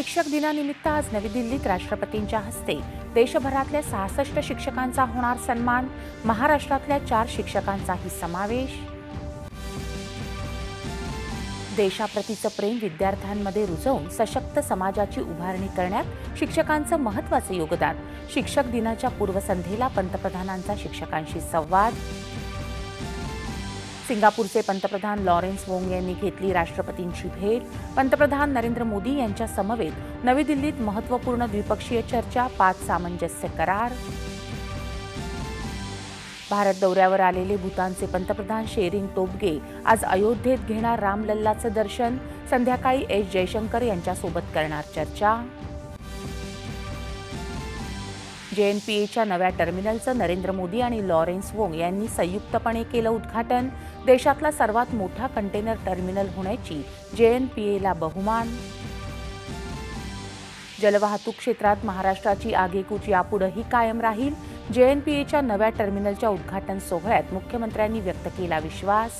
शिक्षक दिनानिमित्त आज नवी दिल्लीत राष्ट्रपतींच्या हस्ते देशभरातल्या सहासष्ट शिक्षकांचा होणार सन्मान महाराष्ट्रातल्या चार शिक्षकांचाही समावेश. देशाप्रतीचं प्रेम विद्यार्थ्यांमध्ये रुजवून सशक्त समाजाची उभारणी करण्यात शिक्षकांचं महत्त्वाचं योगदान. शिक्षक दिनाच्या पूर्वसंध्येला पंतप्रधानांचा शिक्षकांशी संवाद. सिंगापूरचे पंतप्रधान लॉरेन्स वोंग यांनी घेतली राष्ट्रपतींची भेट. पंतप्रधान नरेंद्र मोदी यांच्या समवेत नवी दिल्लीत महत्त्वपूर्ण द्विपक्षीय चर्चा पाच सामंजस्य करार. भारत दौऱ्यावर आलेले भूतानचे पंतप्रधान शेरिंग तोबगे आज अयोध्येत घेणार रामलल्लाचं दर्शन. संध्याकाळी एस जयशंकर यांच्यासोबत करणार चर्चा. जेएनपीएच्या नव्या टर्मिनलचं नरेंद्र मोदी आणि लॉरेन्स वोंग यांनी संयुक्तपणे केलं उद्घाटन. देशातला सर्वात मोठा कंटेनर टर्मिनल होण्याची जेएनपीएला बहुमान. जलवाहतूक क्षेत्रात महाराष्ट्राची आगेकूच यापुढेही कायम राहील. जेएनपीएच्या नव्या टर्मिनलच्या उद्घाटन सोहळ्यात मुख्यमंत्र्यांनी व्यक्त केला विश्वास.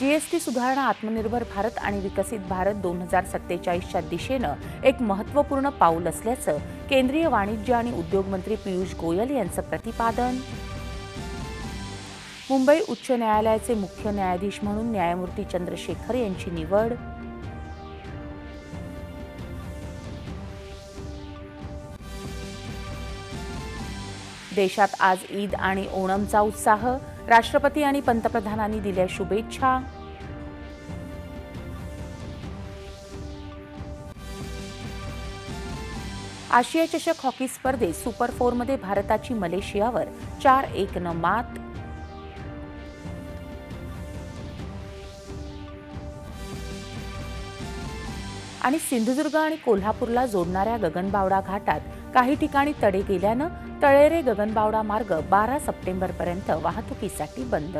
जीएसटी सुधारणा आत्मनिर्भर भारत आणि विकसित भारत दोन हजार सत्तेचाळीसच्या दिशेनं एक महत्त्वपूर्ण पाऊल असल्याचं केंद्रीय वाणिज्य आणि उद्योग मंत्री पियुष गोयल यांचं प्रतिपादन. मुंबई उच्च न्यायालयाचे मुख्य न्यायाधीश म्हणून न्यायमूर्ती चंद्रशेखर यांची निवड. देशात आज ईद आणि ओणमचा उत्साह. राष्ट्रपती आणि पंतप्रधानांनी दिल्या शुभेच्छा. आशिया चषक हॉकी स्पर्धेत सुपर फोरमध्ये भारताची मलेशियावर चार एक न मात. आणि सिंधुदुर्ग आणि कोल्हापूरला जोडणाऱ्या गगनबावडा घाटात काही ठिकाणी तडे गेल्यानं तळेरे गगनबावडा मार्ग बारा सप्टेंबरपर्यंत वाहतुकीसाठी बंद